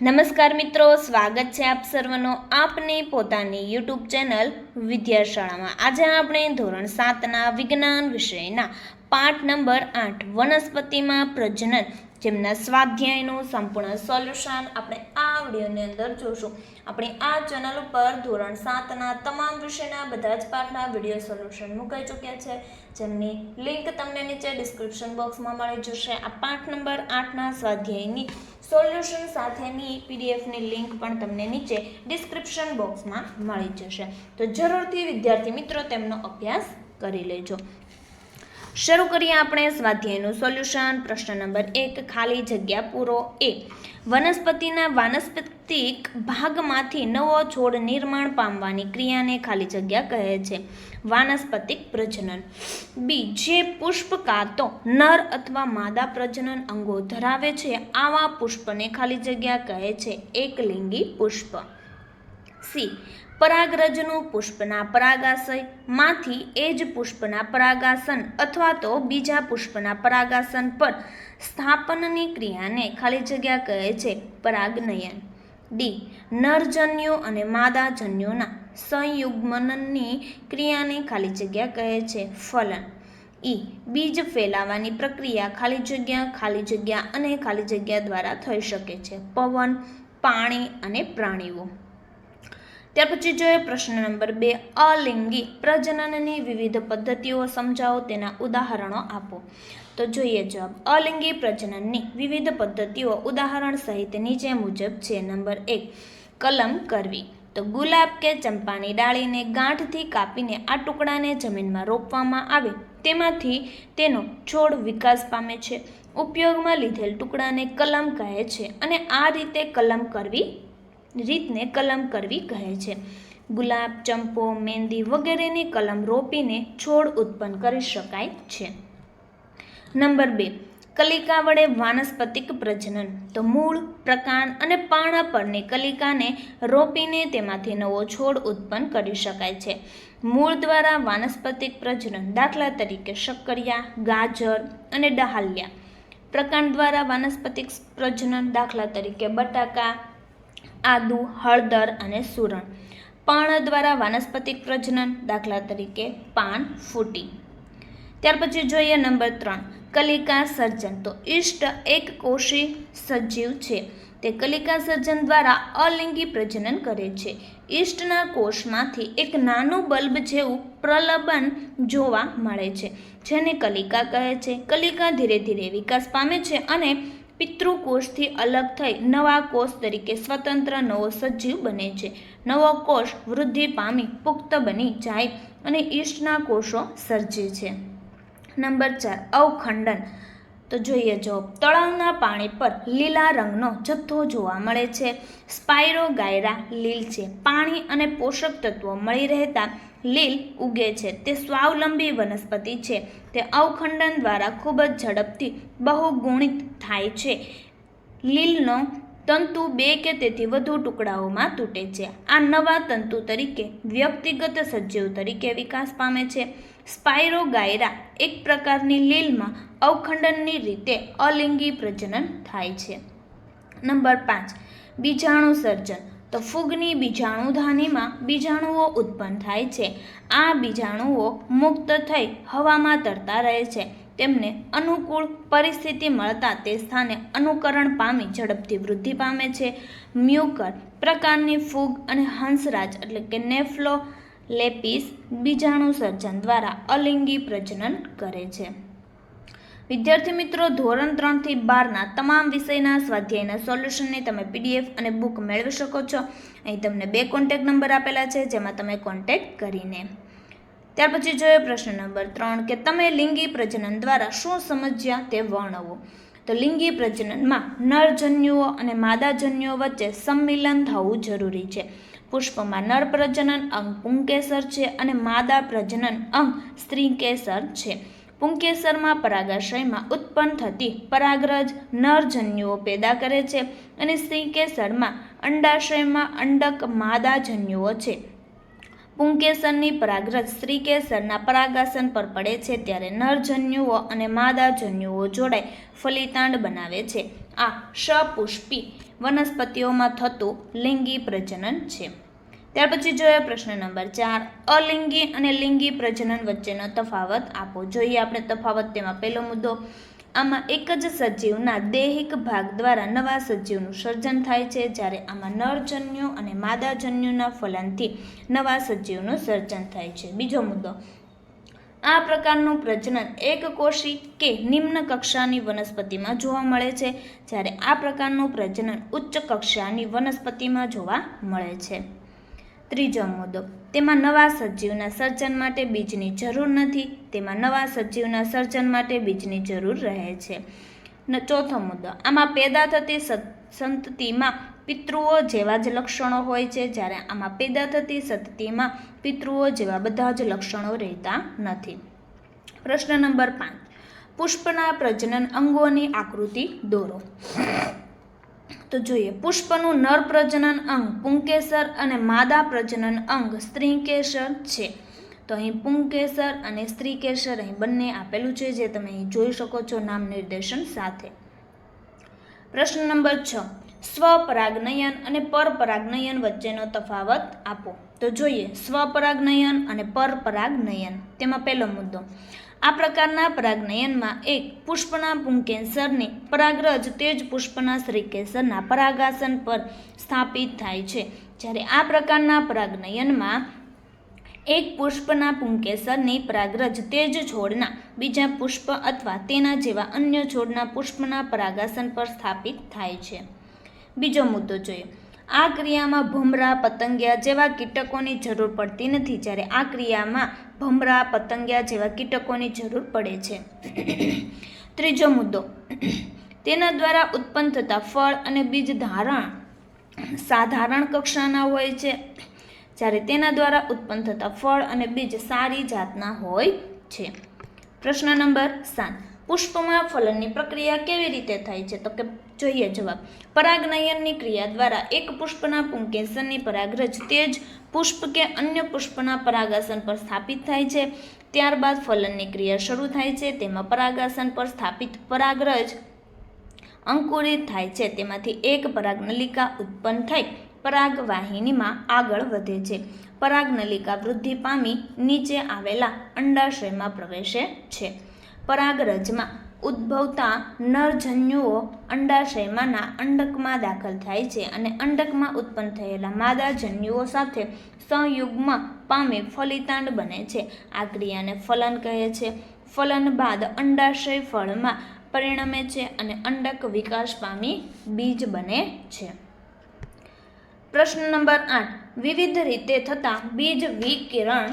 નમસ્કાર મિત્રો, સ્વાગત છે આપ સર્વનો આપની પોતાની યુટ્યુબ ચેનલ વિદ્યાશાળામાં. આજે આપણે ધોરણ સાતના વિજ્ઞાન વિષયના પાઠ નંબર આઠ વનસ્પતિમાં પ્રજનન જેમના સ્વાધ્યાયનું સંપૂર્ણ સોલ્યુશન આપણે આ વિડીયોની અંદર જોશું. આપણે આ ચેનલ ઉપર ધોરણ સાતના તમામ વિષયના બધા જ પાઠના વીડિયો સોલ્યુશન મુકાઈ ચૂક્યા છે. જેમની લિંક તમને નીચે ડિસ્ક્રિપ્શન બોક્સમાં મળી જશે. આ પાઠ નંબર આઠના સ્વાધ્યાયની સોલ્યુશન સાથેની પીડીએફની લિંક પણ તમને નીચે ડિસ્ક્રિપ્શન બોક્સમાં મળી જશે. તો જરૂરથી વિદ્યાર્થી મિત્રો તેમનો અભ્યાસ કરી લેજો. શરૂ કરીએ આપણે સ્વાધ્યાયનું સોલ્યુશન. પ્રશ્ન નંબર એક, ખાલી જગ્યા પૂરો. એ, વનસ્પતિના વાનસ્પતિક ભાગમાંથી નવો છોડ નિર્માણ પામવાની ક્રિયાને ખાલી જગ્યા કહે છે. વાનસ્પતિક પ્રજનન. બી, જે પુષ્પ કાં તો નર અથવા માદા પ્રજનન અંગો ધરાવે છે, આવા પુષ્પને ખાલી જગ્યા કહે છે. એકલિંગી પુષ્પ. સી. પરાગરજનું પુષ્પના પરાગાશયમાંથી એ જ પુષ્પના પરાગાસન અથવા તો બીજા પુષ્પના પરાગાસન પર સ્થાપનની ક્રિયાને ખાલી જગ્યા કહે છે પરાગનયન. ડી. નરજન્યુ અને માદાજન્યુના સંયુગ્મનની ક્રિયાને ખાલી જગ્યા કહે છે ફલન. ઈ. બીજ ફેલાવાની પ્રક્રિયા ખાલી જગ્યા ખાલી જગ્યા અને ખાલી જગ્યા દ્વારા થઈ શકે છે પવન, પાણી અને પ્રાણીઓ. ત્યાર પછી જોઈએ પ્રશ્ન નંબર બે, અલિંગી પ્રજનનની વિવિધ પદ્ધતિઓ સમજાવો, તેના ઉદાહરણો આપો. તો જોઈએ જવાબ, અલિંગી પ્રજનનની વિવિધ પદ્ધતિઓ ઉદાહરણ સહિત નીચે મુજબ છે. નંબર એક, કલમ કરવી. તો ગુલાબ કે ચંપાની ડાળીને ગાંઠથી કાપીને આ ટુકડાને જમીનમાં રોપવામાં આવે. તેમાંથી તેનો છોડ વિકાસ પામે છે. ઉપયોગમાં લીધેલ ટુકડાને કલમ કહે છે અને આ રીતે કલમ કરવી રીતને કલમ કરવી કહે છે. ગુલાબ, ચંપો મહેંદી વગેરેની કલમ રોપીને છોડ ઉત્પન્ન કરી શકાય છે. નંબર બે, કલિકા વડે વાનસ્પતિક પ્રજનન. તો મૂળ પ્રકાંડ અને પાણા પરની કલિકાને રોપીને તેમાંથી નવો છોડ ઉત્પન્ન કરી શકાય છે. મૂળ દ્વારા વાનસ્પતિક પ્રજનન દાખલા તરીકે શક્કરિયા, ગાજર અને ડહાલિયા. પ્રકાંડ દ્વારા વાનસ્પતિક પ્રજનન દાખલા તરીકે બટાકા આદુ, હળદર અને સુરણ. પર્ણ દ્વારા વાનસ્પતિક પ્રજનન, દાખલા તરીકે પાન ફૂટી. ત્યાર પછી જોઈએ નંબર ત્રણ, કલિકા સર્જન. તો ઈષ્ટ એક કોષી સજીવ છે. તે કલિકા સર્જન દ્વારા અલિંગી પ્રજનન કરે છે. ઈષ્ટના કોષમાંથી એક નાનું બલ્બ જેવું પ્રલબન જોવા મળે છે, જેને કલિકા કહે છે. કલિકા ધીરે ધીરે વિકાસ પામે છે અને પિતૃકોષથી અલગ થઈ નવા કોષ તરીકે સ્વતંત્ર નવો સજીવ બને છે. નવો કોષ વૃદ્ધિ પામી પુખ્ત બની જાય અને ઈષ્ટના કોષો સર્જે છે. નંબર ચાર, અવખંડન. તો જોઈએ જો તળાવના પાણી પર લીલા રંગનો જથ્થો જોવા મળે છે. સ્પાયરો ગાયરા લીલ છે. પાણી અને પોષક તત્વો મળી રહેતા લીલ ઉગે છે. તે સ્વાવલંબી વનસ્પતિ છે. તે અવખંડન દ્વારા ખૂબ જ ઝડપથી બહુગુણિત થાય છે. લીલનો તંતુ બે કે તેથી વધુ ટુકડાઓમાં તૂટે છે. આ નવા તંતુ તરીકે વ્યક્તિગત સજીવ તરીકે વિકાસ પામે છે. સ્પાયરો ગાયરા એક પ્રકારની લીલમાં અવખંડનની રીતે અલિંગી પ્રજનન થાય છે. નંબર પાંચ, બીજાણુ સર્જન. તો ફૂગની બીજાણુધાનીમાં બીજાણુઓ ઉત્પન્ન થાય છે. આ બીજાણુઓ મુક્ત થઈ હવામાં તરતા રહે છે. તેમને અનુકૂળ પરિસ્થિતિ મળતા તે સ્થાને અનુકરણ પામી ઝડપથી વૃદ્ધિ પામે છે. મ્યુકર પ્રકારની ફૂગ અને હંસરાજ એટલે કે નેફ્લો લેપિસ બીજાણુ સર્જન દ્વારા અલિંગી પ્રજનન કરે છે. વિદ્યાર્થી મિત્રો, ધોરણ ત્રણથી બારના તમામ વિષયના સ્વાધ્યાયના સોલ્યુશનની તમે પીડીએફ અને બુક મેળવી શકો છો. અહીં તમને બે કોન્ટેક નંબર આપેલા છે, જેમાં તમે કોન્ટેક કરીને. ત્યાર પછી જોઈએ પ્રશ્ન નંબર ત્રણ, કે તમે લિંગી પ્રજનન દ્વારા શું સમજ્યા તે વર્ણવો? તો લિંગી પ્રજનનમાં નરજન્યુઓ અને માદાજન્યુઓ વચ્ચે સંમિલન થવું જરૂરી છે. પુષ્પમાં નર પ્રજનન અંગ પુંકેસર છે અને માદા પ્રજનન અંગ સ્ત્રીકેસર છે. પુંકેસરમાં પરાગાશયમાં ઉત્પન્ન થતી પરાગરજ નરજન્યુઓ પેદા કરે છે અને સ્ત્રીકેસરમાં અંડાશયમાં અંડક માદાજન્યુઓ છે. પુંકેસરની પરાગરજ સ્ત્રીકેસરના પરાગાસન પર પડે છે ત્યારે નરજન્યુઓ અને માદાજન્યુઓ જોડાય ફલિતાંડ બનાવે છે. આ સપુષ્પી વનસ્પતિઓમાં થતું લિંગી પ્રજનન છે. ત્યાર પછી જોઈએ પ્રશ્ન નંબર ચાર. અલિંગી અને લિંગી પ્રજનન વચ્ચેનો તફાવત આપો. જોઈએ આપણે તફાવત તેમાં પહેલો મુદ્દો. આમાં એક જ સજીવના દૈહિક ભાગ દ્વારા નવા સજીવનું સર્જન થાય છે જ્યારે આમાં નરજન્યુ અને માદાજન્યુના ફલનથી નવા સજીવનું સર્જન થાય છે. બીજો મુદ્દો. આ પ્રકારનું પ્રજનન એક કોષી કે નિમ્ન કક્ષાની વનસ્પતિમાં જોવા મળે છે જ્યારે આ પ્રકારનું પ્રજનન ઉચ્ચ કક્ષાની વનસ્પતિમાં જોવા મળે છે. ત્રીજો મુદ્દો. તેમાં નવા સજીવના સર્જન માટે બીજની જરૂર નથી. તેમાં નવા સજીવના સર્જન માટે બીજની જરૂર રહે છે. ચોથો મુદ્દો. આમાં પેદા થતી સત- સંતતિમાં પિતૃઓ જેવા જ લક્ષણો હોય છે. જ્યારે આમાં પેદા થતી સંતતિમાં પિતૃઓ જેવા બધા જ લક્ષણો રહેતા નથી. પ્રશ્ન નંબર પાંચ. પુષ્પના પ્રજનન અંગોની આકૃતિ દોરો. તો જોઈએ, પુષ્પનું નર પ્રજનન અંગ પુંકેસર અને માદા પ્રજનન અંગ સ્ત્રીકેસર છે. તો અહીં પુંકેસર અને સ્ત્રીકેસર અહીં બંને આપેલું છે, જે તમે અહીં જોઈ શકો છો નામ નિર્દેશન સાથે. પ્રશ્ન નંબર છ, સ્વપરાગનયન અને પરપરાગનયન વચ્ચેનો તફાવત આપો. તો જોઈએ, સ્વપરાગનયન અને પરપરાગનયન. તેમાં પહેલો મુદ્દો આ પ્રકારના પરાગનયનમાં એક પુષ્પના પુંકેસરની પરાગરજ તે જ પુષ્પના શ્રીકેસરના પરાગાસન પર સ્થાપિત થાય છે. જ્યારે આ પ્રકારના પરાગનયનમાં એક પુષ્પના પુંકેસરની પરાગરજ તે જ છોડના બીજા પુષ્પ અથવા તેના જેવા અન્ય છોડના પુષ્પના પરાગાસન પર સ્થાપિત થાય છે. બીજો મુદ્દો જોઈએ. આ ક્રિયામાં ભમરા, પતંગિયા જેવા કીટકોની જરૂર પડતી નથી જ્યારે આ ક્રિયામાં ભમરા, પતંગિયા જેવા કીટકોની જરૂર પડે છે. ત્રીજો મુદ્દો. તેના દ્વારા ઉત્પન્ન થતા ફળ અને બીજ ધારણ સાધારણ કક્ષાના હોય છે. જ્યારે તેના દ્વારા ઉત્પન્ન થતા ફળ અને બીજ સારી જાતના હોય છે. પ્રશ્ન નંબર સાત. પુષ્પમાં ફલનની પ્રક્રિયા કેવી રીતે થાય છે તો કે જોઈએ જવાબ. પરાગનયનની ક્રિયા દ્વારા એક પુષ્પના પુંકેસરની પરાગરજ તે જ પુષ્પ કે અન્ય પુષ્પના પરાગાસન પર સ્થાપિત થાય છે. ત્યારબાદ ફલનની ક્રિયા શરૂ થાય છે. તેમાં પરાગાસન પર સ્થાપિત પરાગરજ અંકુરિત થાય છે. તેમાંથી એક પરાગનલિકા ઉત્પન્ન થઈ પરાગવાહિનીમાં આગળ વધે છે. પરાગનલિકા વૃદ્ધિ પામી નીચે આવેલા અંડાશયમાં પ્રવેશે છે. પરાગરજમાં ઉદ્ભવતા નરજન્યુઓ અંડાશયમાંના અંડકમાં દાખલ થાય છે અને અંડકમાં ઉત્પન્ન થયેલા માદા જન્યુઓ સાથે સંયુગ્મ પામી ફલિતાંડ બને છે. આ ક્રિયાને ફલન કહે છે. ફલન બાદ અંડાશય ફળમાં પરિણમે છે અને અંડક વિકાસ પામી બીજ બને છે. પ્રશ્ન નંબર આઠ. વિવિધ રીતે થતા બીજ વિકિરણ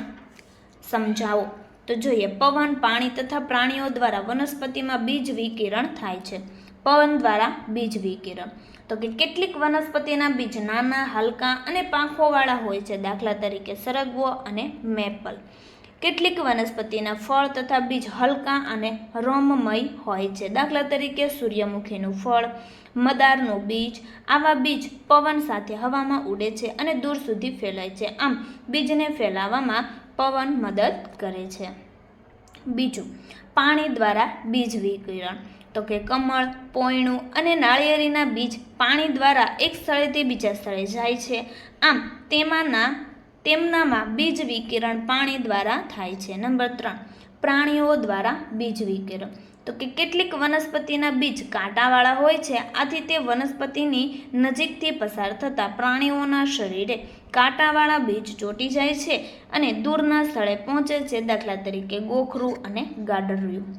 સમજાવો. તો જોઈએ, પવન પાણી તથા પ્રાણીઓ દ્વારા વનસ્પતિમાં બીજ વિકિરણ થાય છે. પવન દ્વારા બીજ વિકિરણ. તો કે કેટલીક વનસ્પતિના બીજ નાના, હલકા અને પાંખોવાળા હોય છે. દાખલા તરીકે સરગવો અને મેપલ. કેટલીક વનસ્પતિના ફળ તથા બીજ હલકા અને રોમમય હોય છે. દાખલા તરીકે સૂર્યમુખીનું ફળ, મદારનું બીજ, આવા બીજ પવન સાથે હવામાં ઉડે છે અને દૂર સુધી ફેલાય છે. આમ, બીજને ફેલાવવામાં પવન મદદ કરે છે. બીજું, પાણી દ્વારા બીજ વિકિરણ. તો કે કમળ, પોયણું અને નાળિયેરીના બીજ પાણી દ્વારા એક સ્થળેથી બીજા સ્થળે જાય છે. આમ, તેમાંના, તેમનામાં બીજ વિકિરણ પાણી દ્વારા થાય છે. નંબર ત્રણ, પ્રાણીઓ દ્વારા બીજ વિકિરણ. તો કે કેટલીક વનસ્પતિના બીજ કાંટાવાળા હોય છે. આથી તે વનસ્પતિની નજીકથી પસાર થતાં પ્રાણીઓના શરીરે કાંટાવાળા બીજ ચોંટી જાય છે અને દૂરના સ્થળે પહોંચે છે દાખલા તરીકે ગોખરું અને ગાડરિયું.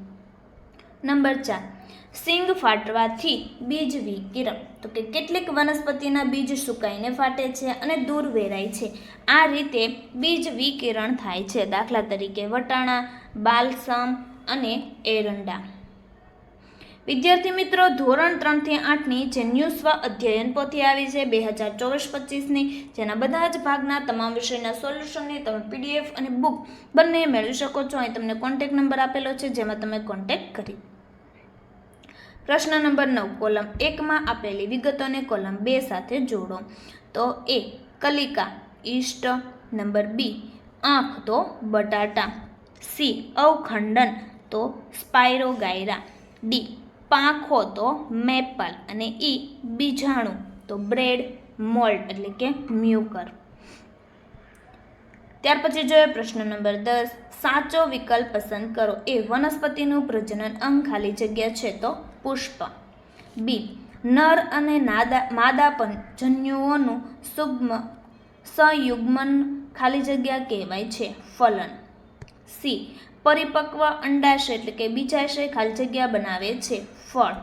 નંબર ચાર. સિંગ ફાટવાથી બીજ વિકિરણ. તો કે કેટલીક વનસ્પતિના બીજ સુકાઈને ફાટે છે અને દૂર વેરાય છે. આ રીતે બીજ વિકિરણ થાય છે. દાખલા તરીકે વટાણા, બાલસમ અને એરંડા. વિદ્યાર્થી મિત્રો, ધોરણ ત્રણથી આઠની જે ન્યૂ અધ્યયન પોથી આવી છે બે હજાર ચોવીસ પચીસની, જેના બધા જ ભાગના તમામ વિષયના સોલ્યુશનની તમે પીડીએફ અને બુક બંને મેળવી શકો છો. અહીં તમને કોન્ટેક નંબર આપેલો છે, જેમાં તમે કોન્ટેક કરી. પ્રશ્ન નંબર નવ, કોલમ એકમાં આપેલી વિગતોને કોલમ બે સાથે જોડો. તો એ, કલિકા, ઈષ્ટ. નંબર બી, આંખ તો બટાટા. સી, અવખંડન તો સ્પાયરોગાયરા. ડી પાંખો તો મેપલ અને ઈ બીજાણું તો બ્રેડ, મોલ્ટ એટલે કે મ્યુકર. ત્યાર પછી જોઈએ પ્રશ્ન નંબર દસ. સાચો વિકલ્પ પસંદ કરો. એ વનસ્પતિનું પ્રજનન અંગ ખાલી જગ્યા છે તો પુષ્પ. બી. નર અને નાદા માદાપન જન્યુઓનું સુગ્મ સંયુગ્મન ખાલી જગ્યા કહેવાય છે ફલન. સી. પરિપક્વ અંડાશય એટલે કે બીજાશય ખાલી જગ્યા બનાવે છે. ફળ.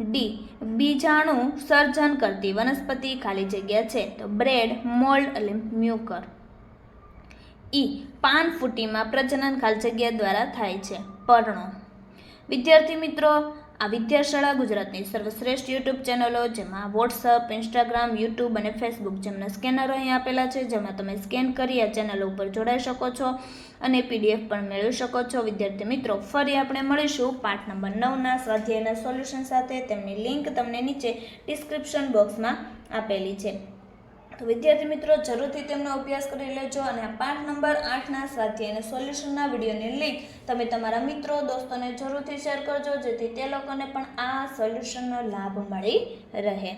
ડી. બીજાણુ સર્જન કરતી વનસ્પતિ ખાલી જગ્યા છે. તો બ્રેડ, મોલ્ડ એટલે મ્યુકર. ઈ. પાન ફૂટીમાં પ્રજનન ખાલી જગ્યા દ્વારા થાય છે. પર્ણો. વિદ્યાર્થી મિત્રો આ વિદ્યાશાળા ગુજરાતની સર્વશ્રેષ્ઠ યુટ્યુબ ચેનલો જેમાં વોટ્સઅપ ઇન્સ્ટાગ્રામ યુટ્યુબ અને ફેસબુક જેમના સ્કેનરો અહીં આપેલા છે, જેમાં તમે સ્કેન કરી આ ચેનલ ઉપર જોડાઈ શકો છો અને પીડીએફ પણ મેળવી શકો છો. વિદ્યાર્થી મિત્રો, ફરી આપણે મળીશું પાઠ નંબર નવના સ્વાધ્યાયના સોલ્યુશન સાથે. તેમની લિંક તમને નીચે ડિસ્ક્રિપ્શન બોક્સમાં આપેલી છે. તો વિદ્યાર્થી મિત્રો, જરૂરથી તેમનો અભ્યાસ કરી લેજો અને આ પાઠ નંબર આઠના સ્વાધ્યાય અને સોલ્યુશનના વિડીયોની લિંક તમે તમારા મિત્રો, દોસ્તોને જરૂરથી શેર કરજો, જેથી તે લોકોને પણ આ સોલ્યુશનનો લાભ મળી રહે.